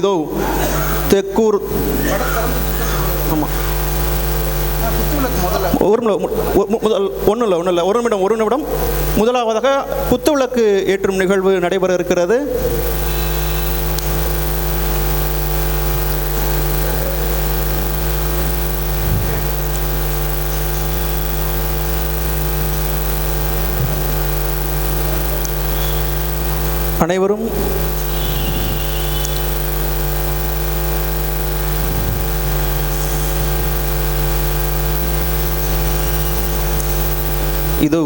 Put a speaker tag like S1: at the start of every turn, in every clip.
S1: இதோ தெக்கூர். ஆமாம் ஒரு முதல் ஒன்றும் இல்லை ஒன்றும் இல்லை. ஒரு நிமிடம் ஒரு நிமிடம். முதலாவதாக குத்துவிளக்கு ஏற்றும் நிகழ்வு நடைபெற இருக்கிறது. அனைவரும் இது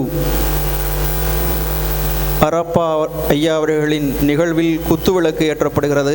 S1: அரப்பா ஐயா அவர்களின் நிகழ்வில் குத்துவிளக்கு ஏற்றப்படுகிறது.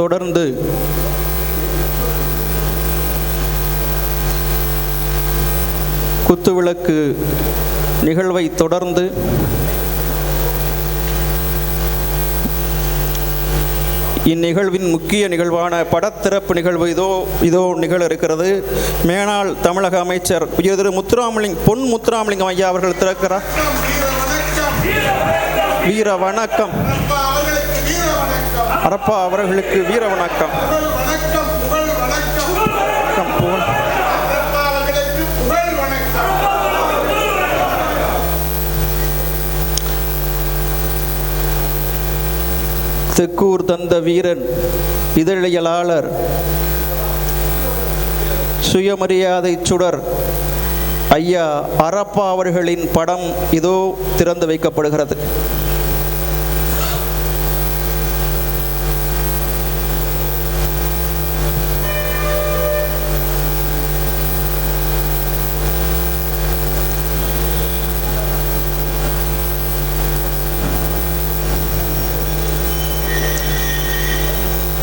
S1: தொடர்ந்து குத்துவிளக்கு நிகழ்வை தொடர்ந்து இந்நிகழ்வின் முக்கிய நிகழ்வான படத்திறப்பு நிகழ்வு இதோ இதோ நிகழ இருக்கிறது. மேனாள் தமிழக அமைச்சர் திரு முத்துராமலிங் பொன் முத்துராமலிங்கம் ஐயா அவர்கள் திறக்கிறார். வீர வணக்கம். அரப்பா அவர்களுக்கு வீர வணக்கம். தெக்கூர் தந்த வீரன் இதழியலாளர் சுயமரியாதை சுடர். ஐயா அரப்பா அவர்களின் படம் இதோ திறந்து வைக்கப்படுகிறது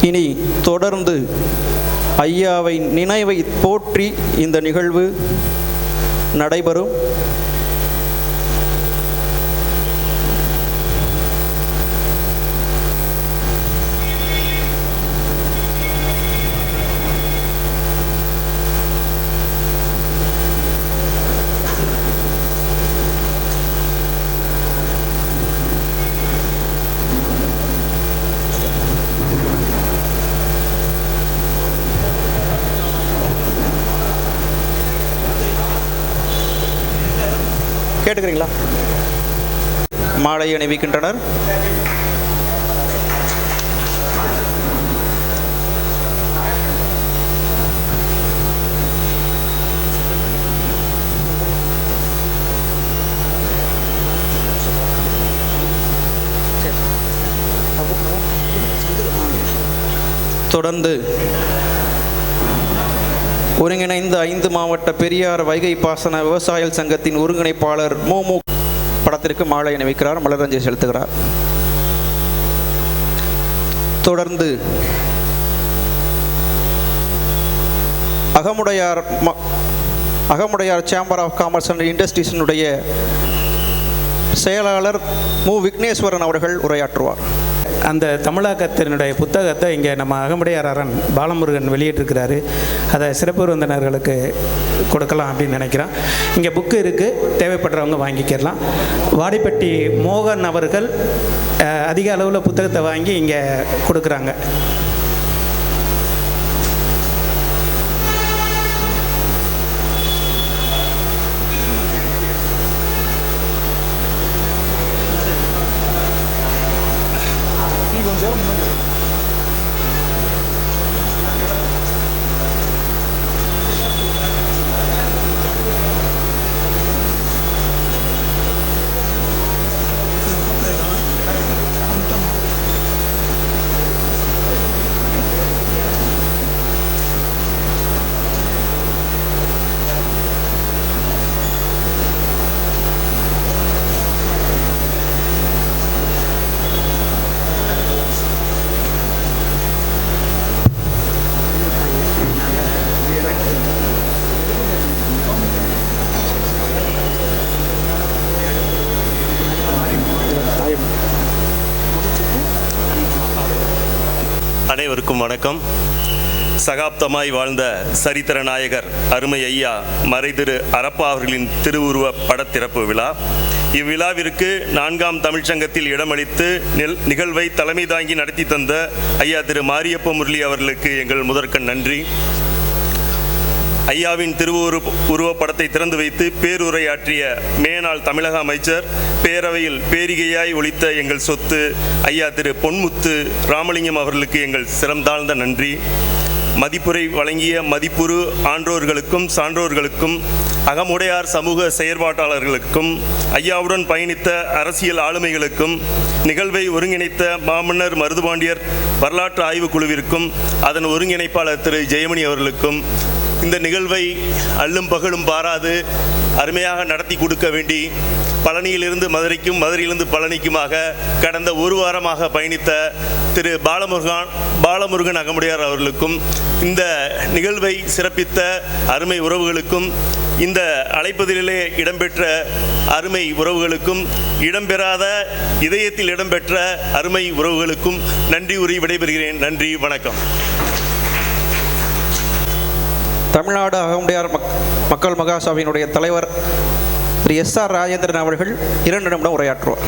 S1: இனி தொடர்ந்து ஐயாவை நினைவை போற்றி இந்த நிகழ்வு நடைபெறும். கேட்டுக்கிறீங்களா? மாலை அணிவிக்கின்றனர். தொடர்ந்து ஒருங்கிணைந்த ஐந்து மாவட்ட பெரியார் வைகை பாசன விவசாயிகள் சங்கத்தின் ஒருங்கிணைப்பாளர் மோமு படத்திற்கு மாலை அணிவிக்கிறார். மலரஞ்சலி செலுத்துகிறார். தொடர்ந்து Agamudayar Agamudayar chamber of commerce and இண்டஸ்ட்ரீஸினுடைய செயலாளர் மு. விக்னேஸ்வரன் அவர்கள் உரையாற்றுவார்.
S2: அந்த தமிழாக்கத்தினுடைய புத்தகத்தை இங்கே நம்ம அகமுடையார் அரண் பாலமுருகன் வெளியிட்டிருக்கிறாரு. அதை சிறப்பு விருந்தினர்களுக்கு கொடுக்கலாம் அப்படின்னு நினைக்கிறேன். இங்கே புக்கு இருக்குது தேவைப்படுறவங்க வாங்கிக்கிறலாம் வாடிப்பட்டி மோகன் அவர்கள் அதிக அளவில் புத்தகத்தை வாங்கி இங்கே கொடுக்குறாங்க.
S3: அனைவருக்கும் வணக்கம். சகாப்தமாய் வாழ்ந்த சரித்திர நாயகர் அருமை ஐயா மறைதிரு அரப்பா அவர்களின் திருவுருவ படத்திறப்பு விழா. இவ்விழாவிற்கு நான்காம் தமிழ்ச்சங்கத்தில் இடமளித்து நில் நிகழ்வை தலைமை தாங்கி நடத்தி தந்த ஐயா திரு மாரியப்ப முரளி அவர்களுக்கு எங்கள் முதற்கண் நன்றி. ஐயாவின் திருவுரு உருவப்படத்தை திறந்து வைத்து பேருரையாற்றிய மேனாள் தமிழக அமைச்சர் பேரவையில் பேரிகையாய் ஒழித்த எங்கள் சொத்து ஐயா திரு பொன்முத்து ராமலிங்கம் அவர்களுக்கு எங்கள் சிறந்தாழ்ந்த நன்றி. மதிப்புரை வழங்கிய மதிப்புரு ஆன்றோர்களுக்கும் சான்றோர்களுக்கும் அகமுடையார் சமூக செயற்பாட்டாளர்களுக்கும் ஐயாவுடன் பயணித்த அரசியல் ஆளுமைகளுக்கும் நிகழ்வை ஒருங்கிணைத்த மாமன்னர் மருதுபாண்டியர் வரலாற்று ஆய்வுக் குழுவிற்கும் அதன் ஒருங்கிணைப்பாளர் திரு ஜெயமணி அவர்களுக்கும் இந்த நிகழ்வை அல்லும் பகலும் பாராது அருமையாக நடத்தி கொடுக்க வேண்டி பழனியிலிருந்து மதுரைக்கும் மதுரையிலிருந்து பழனிக்குமாக கடந்த ஒரு வாரமாக பயணித்த திரு பாலமுருகான் பாலமுருகன் அகமுடையார் அவர்களுக்கும் இந்த நிகழ்வை சிறப்பித்த அருமை உறவுகளுக்கும் இந்த அழைப்பதிலே இடம்பெற்ற அருமை உறவுகளுக்கும் இடம்பெறாத இதயத்தில் இடம்பெற்ற அருமை உறவுகளுக்கும் நன்றி உரி விடைபெறுகிறேன். நன்றி வணக்கம்.
S1: தமிழ்நாடு அகமுடையார் மக் மக்கள் மகாசபையினுடைய தலைவர் திரு எஸ் ஆர் ராஜேந்திரன் அவர்கள் இரண்டு நிமிடம் உரையாற்றுவார்.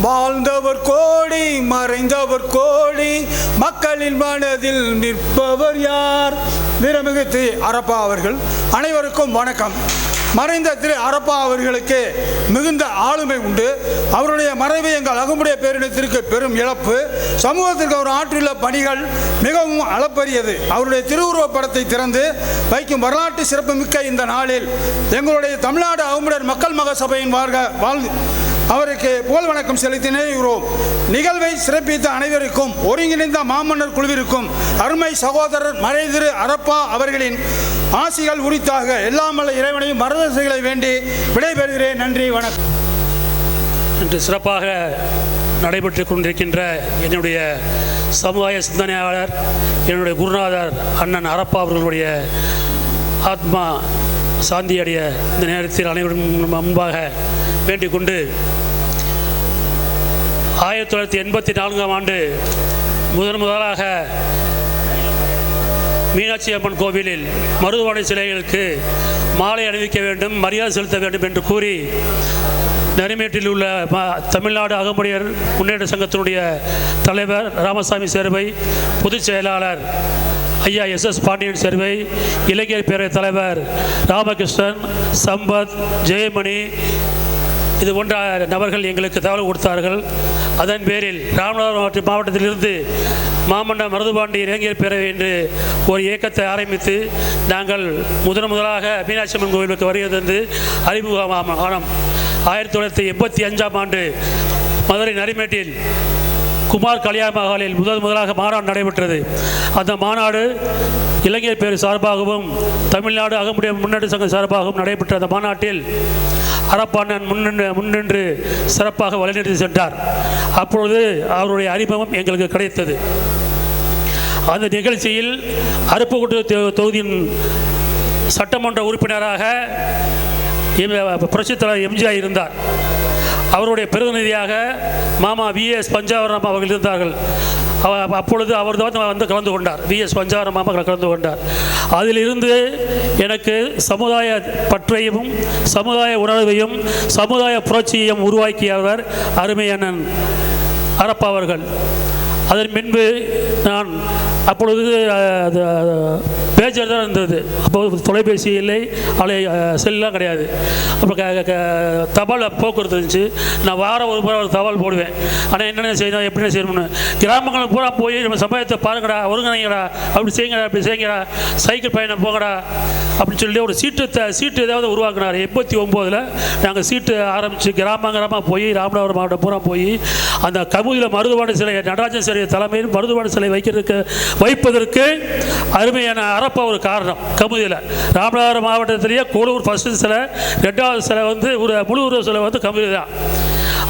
S4: வாழ்ந்தவர் கோடி மறைந்தவர் கோடி மக்களின் மனதில் நிற்பவர் யார்? வீரமிகு திரு அரப்பா அவர்கள் அனைவருக்கும் வணக்கம். மறைந்த திரு அரப்பா அவர்களுக்கு மிகுந்த ஆளுமை உண்டு. அவருடைய மறைவு எங்கள் அகமுடைய பேரினத்திற்கு பெரும் இழப்பு. சமூகத்திற்கு அவர் ஆற்றியுள்ள பணிகள் மிகவும் அளப்பரியது. அவருடைய திருவுருவப் படத்தை திறந்து வைக்கும் வரலாற்று சிறப்புமிக்க இந்த நாளில் எங்களுடைய தமிழ்நாடு அகமுடையர் மக்கள் மக சபையின் வாழ்க வாழ் அவருக்கு புகழ் வணக்கம் செலுத்தி நினைவுகிறோம் நிகழ்வை சிறப்பித்த அனைவருக்கும் ஒருங்கிணைந்த மாமன்னர் குழுவிற்கும் அருமை சகோதரர் மறைதிரு அரப்பா அவர்களின் ஆசிகள் உரித்தாக எல்லாமல்ல இறைவனையும் மரதசைகளை வேண்டி விடைபெறுகிறேன். நன்றி வணக்கம்.
S5: இன்று சிறப்பாக நடைபெற்று கொண்டிருக்கின்ற என்னுடைய சமுதாய சிந்தனையாளர் என்னுடைய குருநாதர் அண்ணன் அரப்பா அவர்களுடைய ஆத்மா சாந்தியடைய இந்த நேரத்தில் அனைவரும் முன்பாக வேண்டிக் கொண்டு ஆயிரத்தி தொள்ளாயிரத்தி எண்பத்தி நான்காம் ஆண்டு முதன் முதலாக மீனாட்சி அம்மன் கோவிலில் மருதுவாடை சிலைகளுக்கு மாலை அணிவிக்க வேண்டும் மரியாதை செலுத்த வேண்டும் என்று கூறி நரிமேட்டில் உள்ள ம- தமிழ்நாடு அகமுடையர் முன்னேற்ற சங்கத்தினுடைய தலைவர் ராமசாமி சேர்வை பொதுச் செயலாளர் ஐயா எஸ் எஸ் பாண்டியன் சேர்வை இளைஞர் பேரவைத் தலைவர் ராமகிருஷ்ணன் சம்பத் ஜெயமணி இது போன்ற நபர்கள் எங்களுக்கு தகவல் கொடுத்தார்கள். அதன் பேரில் ராமநாதபுரம் மாவட்டத்திலிருந்து மாமன்னர் மருதுபாண்டி இளைஞர் பேரவை என்று ஒரு இயக்கத்தை ஆரம்பித்து நாங்கள் முதன் முதலாக மீனாட்சி அம்மன் கோவிலுக்கு வருகை தந்து அறிமுகம் ஆனோம் ஆயிரத்தி தொள்ளாயிரத்தி எண்பத்தி அஞ்சாம் ஆண்டு மதுரை நரிமேட்டில் குமார் கல்யாண மகாலில் முதல் முதலாக மாநாடு நடைபெற்றது. அந்த மாநாடு இலங்கை பேர் சார்பாகவும் தமிழ்நாடு அகமுடைய முன்னேற்ற சங்கம் சார்பாகவும் நடைபெற்ற அந்த மாநாட்டில் அரப்பாண்ணன் முன்னின்று முன்னின்று சிறப்பாக வழிநடத்தி சென்றார். அப்பொழுது அவருடைய அறிமுகம் எங்களுக்கு கிடைத்தது. அந்த நிகழ்ச்சியில் அருப்புக்கோட்டை தொகுதியின் சட்டமன்ற உறுப்பினராக எம்- எம்ஜிஆர் இருந்தார். அவருடைய பிரதிநிதியாக மாமா விஎஸ் பஞ்சாவரம் அவர்கள் இருந்தார்கள். அவர் அப்பொழுது அவர் தான் வந்து கலந்து கொண்டார். விஎஸ் பஞ்சாவரம் மாமா கலந்து கொண்டார். அதிலிருந்து எனக்கு சமுதாய பற்றையும் சமுதாய உணர்வையும் சமுதாய புரட்சியையும் உருவாக்கியவர் அருமையண்ணன் அரப்பா அவர்கள். அதன் பின்பு நான் அப்பொழுது அது, பேஜர் தான் இருந்தது. அப்போது தொலைபேசி இல்லை அலை செல்லாம் கிடையாது. அப்போ க க- தபால் போக்குவரத்து இருந்துச்சு. நான் வாரம் ஒரு முறை ஒரு தபால் போடுவேன். ஆனால் என்னென்ன செய்யணும் எப்படி செய்யணும்னு. கிராமங்களுக்கு பூரா போய் நம்ம சமுதாயத்தை பாருங்கடா ஒருங்கிணைங்கடா அப்படி செய்யுங்கடா அப்படி செய்யுங்கடா சைக்கிள் பயணம் போங்கடா அப்படின்னு சொல்லி ஒரு சீட்டு த- சீட்டு ஏதாவது உருவாக்குனார். எண்பத்தி ஒம்போதில் நாங்கள் சீட்டு ஆரம்பித்து கிராம கிராமமாக போய் ராமநாதபுரம் மாவட்டம் பூரா போய் அந்த கமுதியில் மருதுபாடு சிலை நடராஜன் சிலை தலைமையில் மருதுபாடு சிலை வைக்கிறதுக்கு வைப்பதற்கு அருமையான அறப்ப ஒரு காரணம். கமுதியில். ராமநாதபுரம் மாவட்டத்திலேயே கூடூர் ஃபஸ்ட்டு சிலை ரெண்டாவது சிலை வந்து ஒரு முழு உருவ சிலை வந்து கமுதி தான்.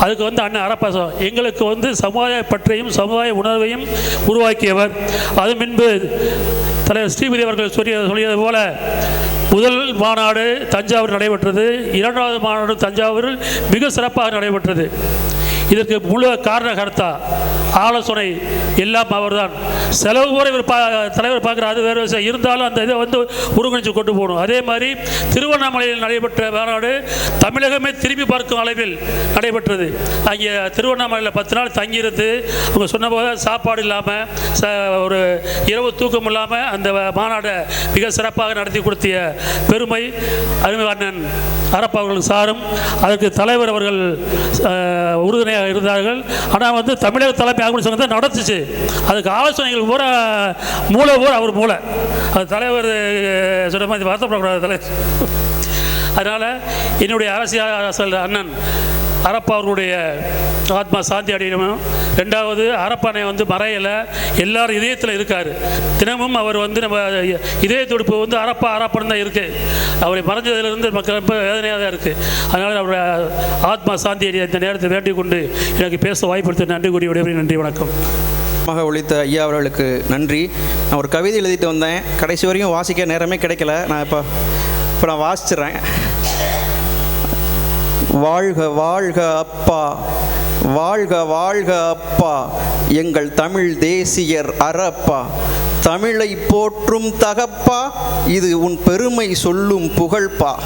S5: அதுக்கு வந்து அண்ணன் அரப்பாசம் எங்களுக்கு வந்து சமுதாய பற்றையும் சமுதாய உணர்வையும் உருவாக்கியவர். அது முன்பு தலைவர் ஸ்ரீபதி அவர்கள் சொல்லிய சொல்லியது போல முதல் மாநாடு தஞ்சாவூர் நடைபெற்றது. இரண்டாவது மாநாடு தஞ்சாவூரில் மிக சிறப்பாக நடைபெற்றது. இதற்கு முழு காரணகர்த்தா ஆலோசனை எல்லாம் அவர் தான் செலவு கூட இவர் பா தலைவர் பார்க்குற அது வேறு விஷயம். இருந்தாலும் அந்த இதை வந்து ஒருங்கிணைச்சு கொண்டு போகணும். அதே மாதிரி திருவண்ணாமலையில் நடைபெற்ற மாநாடு தமிழகமே திரும்பி பார்க்கும் அளவில் நடைபெற்றது. அங்கே திருவண்ணாமலையில் பத்து நாள் தங்கியிருந்து அவங்க சொன்னபோது சாப்பாடு இல்லாமல் ச ஒரு இரவு தூக்கம் இல்லாமல் அந்த மாநாடை மிக சிறப்பாக நடத்தி கொடுத்திய பெருமை அருமை அண்ணன் அரப்பா அவர்கள் சாரும் அதற்கு தலைவர் அவர்கள் உறுதுணையாக இருந்தார்கள். ஆனால் வந்து தமிழக தலைமை ஆகணும்னு சொன்னதை நடத்துச்சு அதுக்கு ஆலோசனைகள் பூரா மூளை பூரா அவர் மூளை. அது தலைவர் சொன்ன மாதிரி வருத்தப்படக்கூடாது தலைவர். அதனால் என்னுடைய அரசியல் அண்ணன் அரப்பா அவர்களுடைய ஆத்மா சாந்தி அடையணும்? ரெண்டாவது அரப்பானை வந்து மறையலை. எல்லாரும் இதயத்தில் இருக்கார். தினமும் அவர் வந்து நம்ம இதய துடிப்பு வந்து அரப்பா அரப்பன் தான் இருக்குது அவரை மறைஞ்சதிலிருந்து மக்கள் ரொம்ப வேதனையாக தான் இருக்குது அதனால் அவருடைய ஆத்மா சாந்தி அடைய இந்த நேரத்தை வேண்டிக் கொண்டு எனக்கு பேச வாய்ப்படுத்த நன்றி கூடிய விடைபெறும் நன்றி வணக்கம்.
S1: மக ஒழித்த ஐயா அவர்களுக்கு நன்றி. நான் ஒரு கவிதை எழுதிட்டு வந்தேன். கடைசி வரையும் வாசிக்க நேரமே கிடைக்கல. நான் இப்போ இப்போ நான் வாசிச்சிடுறேன். வாழ்க வாழ்க அப்பா வாழ்க வாழ்க அப்பா எங்கள் தமிழ் தேசியர் அறப்பா. தமிழை போற்றும் தகப்பா இது உன் பெருமை சொல்லும் புகழ்ப்பா.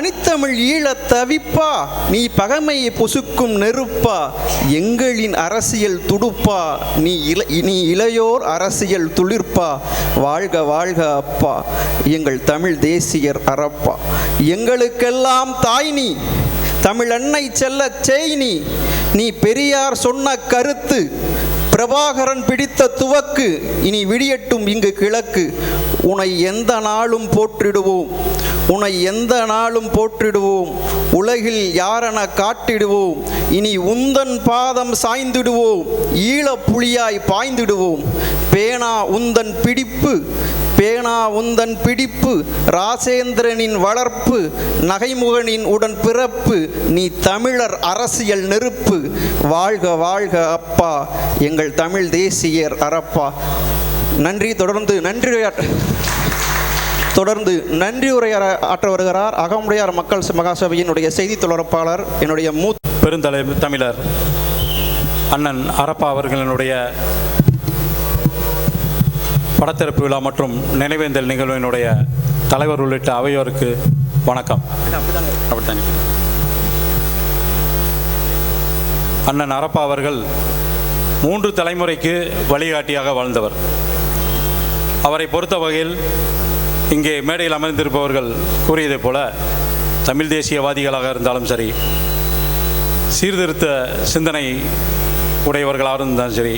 S1: தனித்தமிழ் ஈழத் தவிப்பா. நீ பகைமையை பொசுக்கும் நெருப்பா. எங்களின் அரசியல் துடுப்பா. நீ இள நீ இளையோர் அரசியல் துளிர்ப்பா. வாழ்க வாழ்க அப்பா. எங்கள் தமிழ் தேசியர் அறப்பா. எங்களுக்கெல்லாம் தாய் நீ. தமிழ் அன்னை செல்லச் செய் நீ. பெரியார் சொன்ன கருத்து. பிரபாகரன் பிடித்த துவக்கு இனி விடியட்டும் இங்கு கிழக்கு. உனை எந்த நாளும் போற்றிடுவோம். உனை எந்த நாளும் போற்றிடுவோம். உலகில் யாரென காட்டிடுவோம். இனி உந்தன் பாதம் சாய்ந்திடுவோம். ஈழப் புலியாய் பாய்ந்திடுவோம். பேனா உந்தன் பிடிப்பு பேனா உந்தன் பிடிப்பு ராசேந்திரனின் வளர்ப்பு நகைமுகனின் உடன் பிறப்பு நீ தமிழர் அரசியல் நெருப்பு. வாழ்க வாழ்க அப்பா எங்கள் தமிழ் தேசியர் அறப்பா. நன்றி தொடர்ந்து நன்றி தொடர்ந்து நன்றி உரையாற ஆற்ற வருகிறார் அகமுடையார் மக்கள் மகாசபையினுடைய செய்தி தொடர்பாளர் என்னுடைய மூத்
S6: பெருந்தலை தமிழர் அண்ணன் அரப்பா அவர்களினுடைய படத்திறப்பு விழா மற்றும் நினைவேந்தல் நிகழ்வினுடைய தலைவர் உள்ளிட்ட அவையோருக்கு வணக்கம். அண்ணன் அரப்பா அவர்கள் மூன்று தலைமுறைக்கு வழிகாட்டியாக வாழ்ந்தவர். அவரை பொறுத்த வகையில் இங்கே மேடையில் அமர்ந்திருப்பவர்கள் கூறியதைப் போல தமிழ் தேசியவாதிகளாக இருந்தாலும் சரி சீர்திருத்த சிந்தனை உடையவர்களாக இருந்தாலும் சரி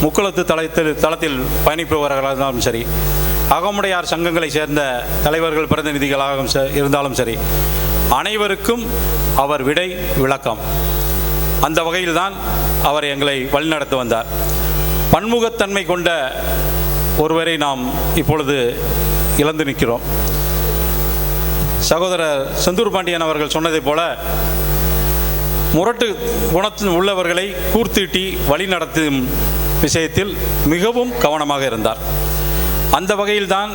S6: முக்குளத்து தளத்தில் தளத்தில் பயணிப்பவர்களாக இருந்தாலும் சரி அகமுடையார் சங்கங்களை சேர்ந்த தலைவர்கள் பிரதிநிதிகளாக ச- இருந்தாலும் சரி அனைவருக்கும் அவர் விடை விளக்கம். அந்த வகையில்தான் அவர் எங்களை வழிநடத்தி வந்தார். பன்முகத்தன்மை கொண்ட ஒருவரை நாம் இப்பொழுது இழந்து நிற்கிறோம். சகோதரர் செந்தூர் பாண்டியன் அவர்கள் சொன்னதைப் போல முரட்டு குணத்தில் உள்ளவர்களை கூர்த்தீட்டி வழிநடத்தும் விஷயத்தில் மிகவும் கவனமாக இருந்தார். அந்த வகையில்தான்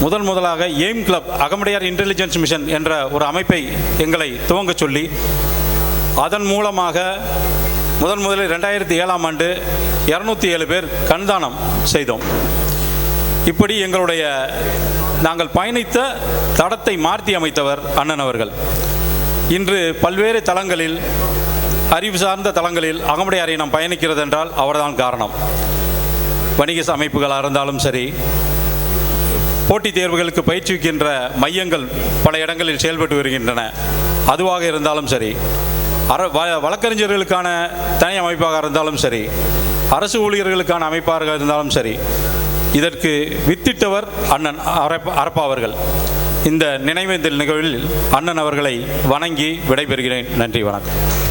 S6: முதன் முதலாக aim club Agamudayar intelligence mission என்ற ஒரு அமைப்பை எங்களை துவங்கச் சொல்லி அதன் மூலமாக முதன் முதலில் ரெண்டாயிரத்தி ஏழாம் ஆண்டு இரநூத்தி ஏழு பேர் கண்தானம் செய்தோம். இப்படி எங்களுடைய நாங்கள் பயணித்த தடத்தை மாற்றி அமைத்தவர் அண்ணன் அவர்கள். இன்று பல்வேறு தளங்களில் அறிவு சார்ந்த தளங்களில் அகமுடையாரை நாம் பயணிக்கிறது என்றால் அவர்தான் காரணம். வணிக அமைப்புகளாக இருந்தாலும் சரி போட்டித் தேர்வுகளுக்கு பயிற்றுவிக்கின்ற மையங்கள் பல இடங்களில் செயல்பட்டு வருகின்றன. அதுவாக இருந்தாலும் சரி அற வ வழக்கறிஞர்களுக்கான தனி அமைப்பாக இருந்தாலும் சரி அரசு ஊழியர்களுக்கான அமைப்பாக இருந்தாலும் சரி இதற்கு வித்திட்டவர் அண்ணன் அரப்ப அரப்பா அவர்கள். இந்த நினைவேந்தல் நிகழ்வில் அண்ணன் அவர்களை வணங்கி விடைபெறுகிறேன். நன்றி வணக்கம்.